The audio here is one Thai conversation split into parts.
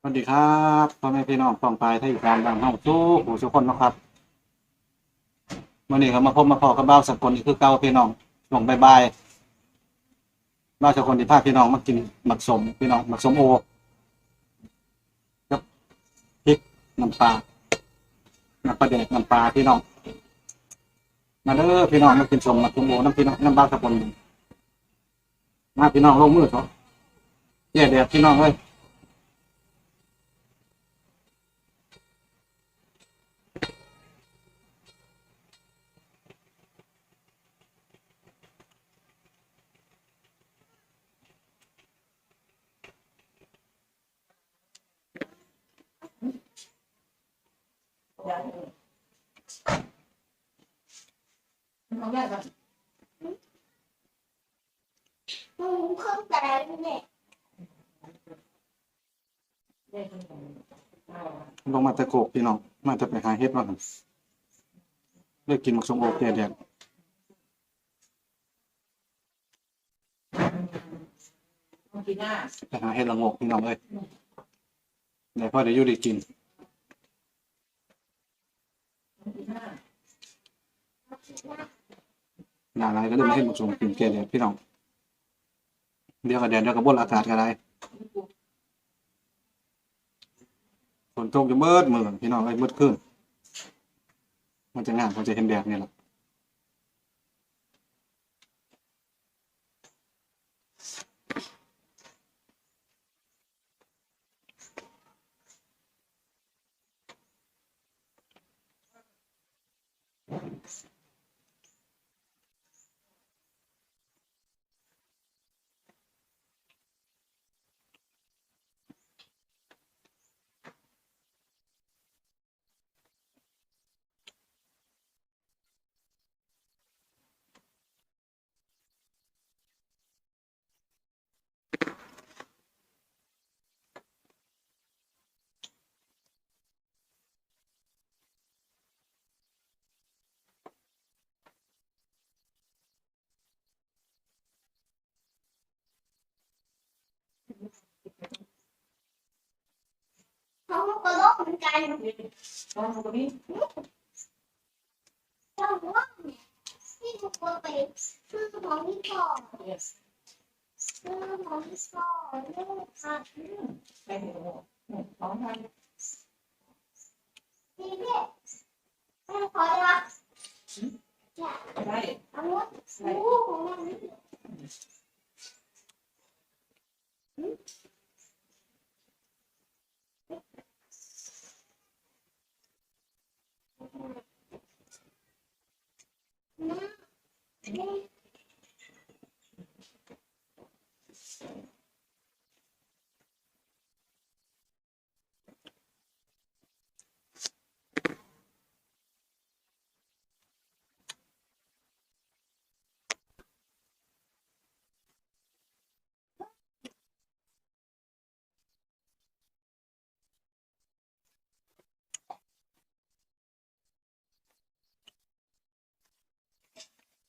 สวัสดีครับพ่อแม่พี่น้องต้องไปลายไทยอีสานบางห้องสู้ผู้ทุกคนนะครับวันนี้ก็มาพบมาพอกับบ้าวสกลอีกคือเก่าพี่น้องลงบายบายบ้าวสกลที่พาพี่น้องมากินหมักสมพี่น้องหมักสมโอกับพริกน้ำปลาน้ำปลาแดกน้ำปลาพี่น้องมาเด้อพี่น้องมากินสมหมักสมโอน้ำพี่น้องน้ำบ้าวสกลมาพี่น้องลงมือเถอะแย่แดดพี่น้องเอ้ย ลงมาตะโกกพี่น้อง มาจะไปหาเฮ็ดว่าหั่นเลือกกินหมักสมโอแก่แดดไปหาเฮ็ดละงกพี่น้องเอ้ยเดี๋ยวพ่อเดี๋ยวอยู่ได้กินหนาไรก็เลยมาเฮ็ดหมักสมกินแก่แดดพี่น้อง เดี๋ยวก็แดดเดี๋ยวกับบนอากาศก็ได้ฝนตกจะเบิดมือพี่น้องไอ้เบิดขึ้น มันจะงามมันจะเห็นแดดนี่แหละ เขา ก็ลบเหมือนกันเจ้าว่าเนี่ยที่ทุกคนไปซื้อของที่ก่อนซื้อของที่ก่อนลูกค่ะนี่เนี่ยแม่ขอละเนี่ยเอาหมดลูกของมัน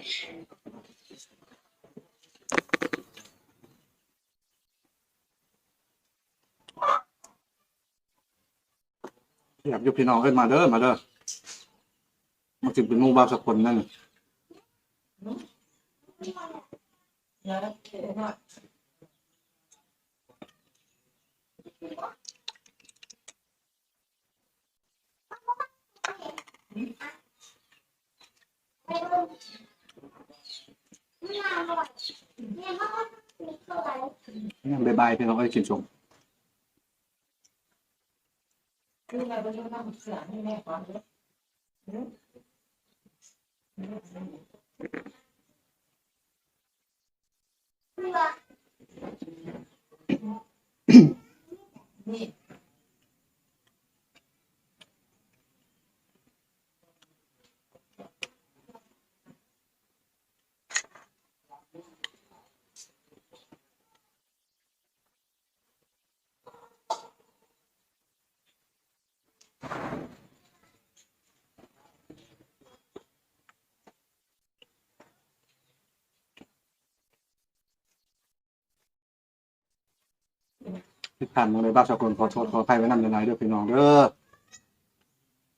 อยากยู่พี่น้องเอ้ยมาเด้อมาเด้อมาถึงเป็นมู่บ้านสักคนนั่นไปดูไม่น่าอร่อยเนี่ยมันก็ มีเท่าไหร่บายบายพี่น้องเอ้ยกินชม คือเราไปดูน้ำเสือให้แม่ก่อนเลย เพื่อ นี่ ที่ผ่านมาเลยบ้าสกุลขอโทษขออภัยไว้นำหลายๆเด้อพี่น้องเด้อ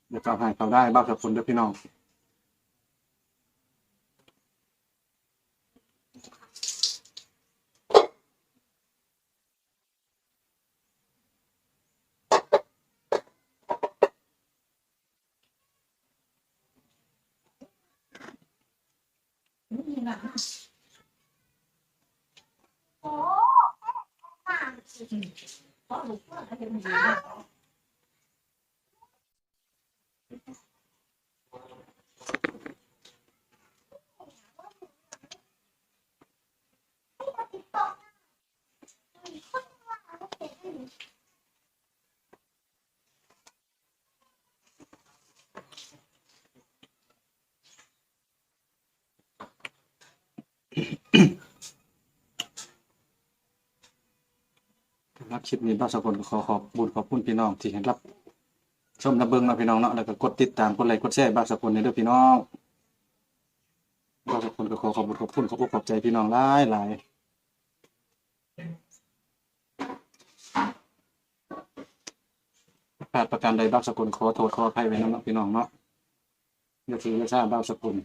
เดี๋ยวจะเอาให้เขาได้บ้าสกุลเด้อพี่น้องนี่นะ โอ้ ต่างเพราะลูกว่าเขาจะมีนะ ติดต่อมีคนว่าเขาเป็น รับคลิปนี้บ้าสกุลก็ขอขอบบุญขอบคุณพี่น้องที่เห็นรับ ชมระเบิงมาพี่น้องเนาะแล้วก็กดติดตามกดไลค์กดแชร์บ้าสกุลในเด้อพี่น้องบ้าสกุลก็ขอขอบบุญขอบคุณขอบอกขอบใจพี่น้องหลายหลายขาดประการใดบ้าสกุลขอโทษขออภัยไว้นำเนาะพี่น้องเนาะอย่าถืออย่าซาบ้าสกุล